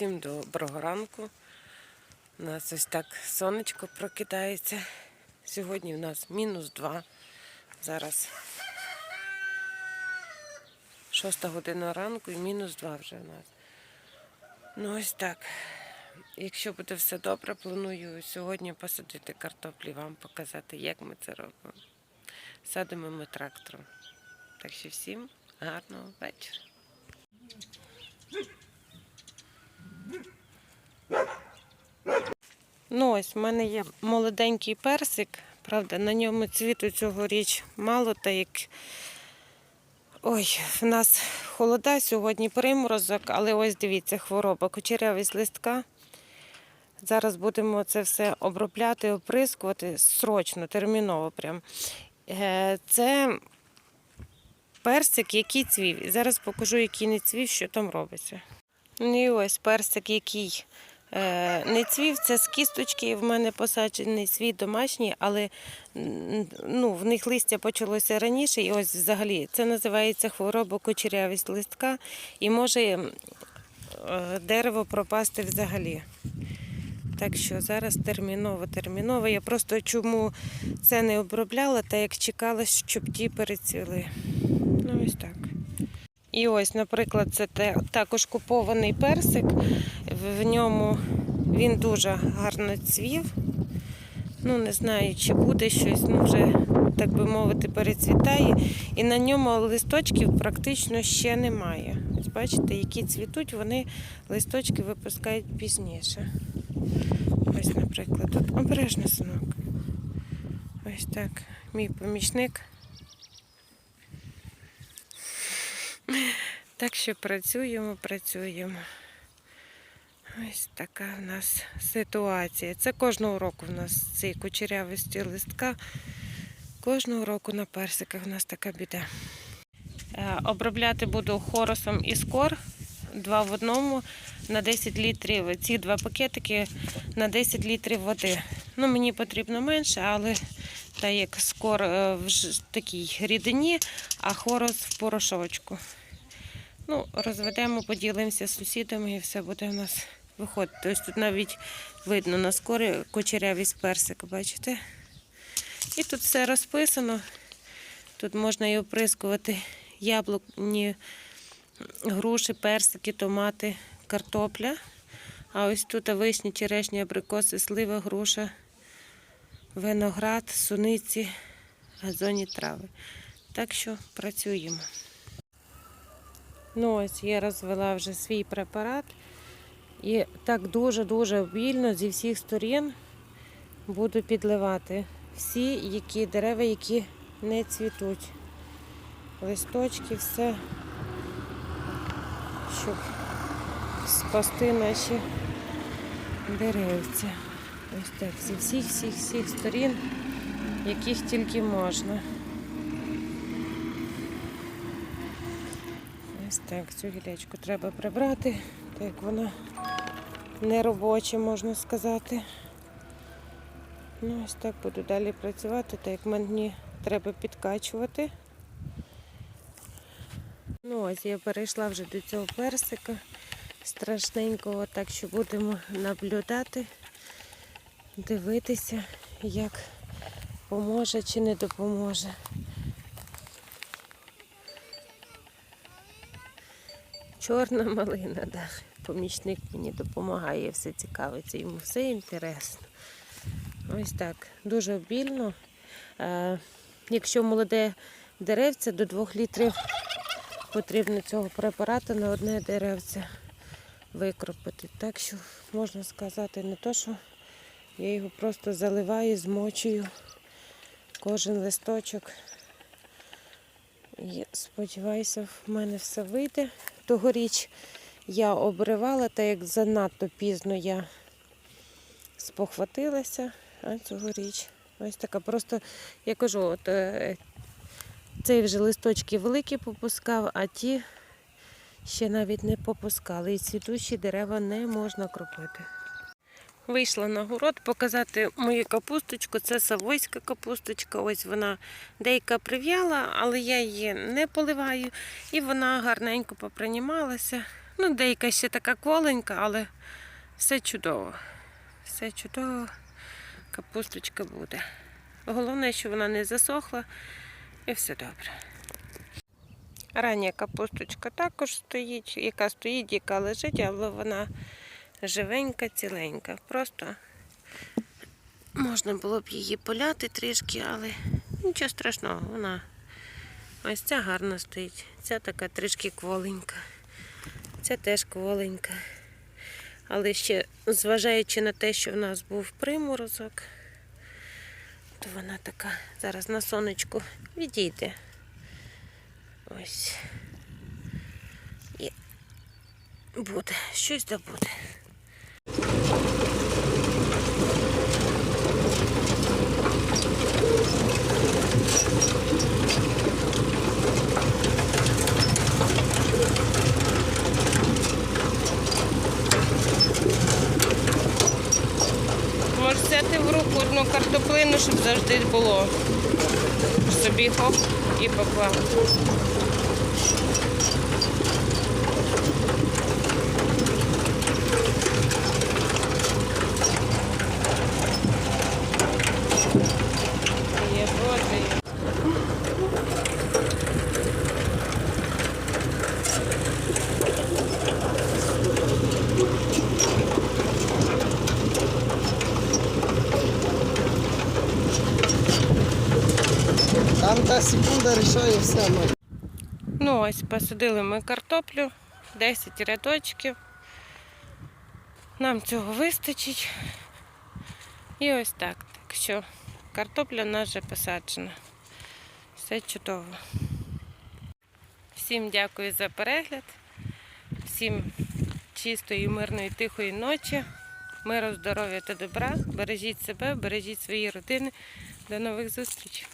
Всім доброго ранку. У нас ось так сонечко прокидається. Сьогодні у нас мінус 2. Зараз 6 година ранку і мінус 2 вже у нас. Ну ось так. Якщо буде все добре, планую сьогодні посадити картоплі, вам показати, як ми це робимо. Садимо ми трактором. Так що всім гарного вечора. Ну ось в мене є молоденький персик. Правда, на ньому цвіту цьогоріч мало, та як ой, в нас холода сьогодні приморозок, але ось дивіться, хвороба, кучерявість листка. Зараз будемо це все обробляти, оприскувати срочно, терміново прям. Е, Це персик, який цвів. І зараз покажу, який не цвів, що там робиться. Ну і ось персик, який не цвів, це з кісточки. В мене посаджений свій домашній, але ну, в них листя почалося раніше. І ось взагалі це називається хвороба кучерявість листка. І може е, дерево пропасти взагалі. Так що зараз терміново, терміново. Я просто чому це не обробляла, та як чекала, щоб ті перецвіли. Ну ось так. І ось, наприклад, це також купований персик. В ньому він дуже гарно цвів. Ну, не знаю, чи буде щось, ну вже, так би мовити, перецвітає. І на ньому листочків практично ще немає. Ось бачите, які цвітуть, вони листочки випускають пізніше. Ось, наприклад, тут обережно синок. Ось так. Мій помічник. Так що працюємо, працюємо. Ось така в нас ситуація. Це кожного року в нас цей кучерявості листка. Кожного року на персиках в нас така біда. Е, Обробляти буду хоросом і скор. Два в одному на 10 літрів. Ці два пакетики на 10 літрів води. Ну, мені потрібно менше, але так як скор е, в такій рідині, а хорос в порошочку. Ну, розведемо, поділимося з сусідами і все буде у нас виходити. Ось тут навіть видно на скорі кучерявість персика, бачите? І тут все розписано. Тут можна і оприскувати яблуні, груші, персики, томати, картопля. А ось тут вишні, черешні, абрикоси, слива, груша, виноград, суниці, газонні трави. Так що працюємо. Ну, ось я розвела вже свій препарат. І так дуже-дуже обільно зі всіх сторін буду підливати всі які дерева, які не цвітуть. Листочки, все, щоб спасти наші деревця. Ось так, зі всіх, всіх, всіх сторін, яких тільки можна. Ось так, цю гілячку треба прибрати, так як вона не робоча, можна сказати. Ну, ось так буду далі працювати, так як мені треба підкачувати. Ну, ось я перейшла вже до цього персика страшненького, так що будемо наблюдати, дивитися, як поможе чи не допоможе. Чорна малина, да. Помічник мені допомагає, все цікавиться, йому все інтересно. Ось так, дуже обільно. Е, якщо молоде деревце, до 2 літрів потрібно цього препарату на одне деревце викропити. Так що можна сказати не то, що я його просто заливаю, змочую кожен листочок. Сподіваюся, в мене все вийде. Тогоріч я обривала, так як занадто пізно я спохватилася, а цьогоріч ось така. Просто я кажу, от е, цей вже листочки великі попускав, а ті ще навіть не попускали. І цвітучі дерева не можна кропити. Вийшла на город показати мою капусточку. Це савойська капусточка. Ось вона деяка прив'яла, але я її не поливаю. І вона гарненько попринімалася. Ну, деяка ще така кволенька, але все чудово. Все чудово. Капусточка буде. Головне, що вона не засохла і все добре. Рання капусточка також стоїть, яка стоїть, яка лежить, але вона живенька, ціленька. Просто можна було б її поляти трішки, але нічого страшного, вона ось ця гарно стоїть. Ця така трішки кволенька. Ця теж кволенька. Але ще, зважаючи на те, що в нас був приморозок, то вона така зараз на сонечку відійде. Ось. І буде, щось да буде. Можеш взяти в руку одну картоплину, щоб завжди було. Собі хоп і поклав. Є, боже. є. Там та все. Ну, ось посадили ми картоплю, 10 рядочків. Нам цього вистачить. І ось так. Так що картопля в нас вже посаджена. Все чудово. Всім дякую за перегляд. Всім чистої, мирної, тихої ночі. Миру, здоров'я та добра. Бережіть себе, бережіть свої родини. До нових зустрічей.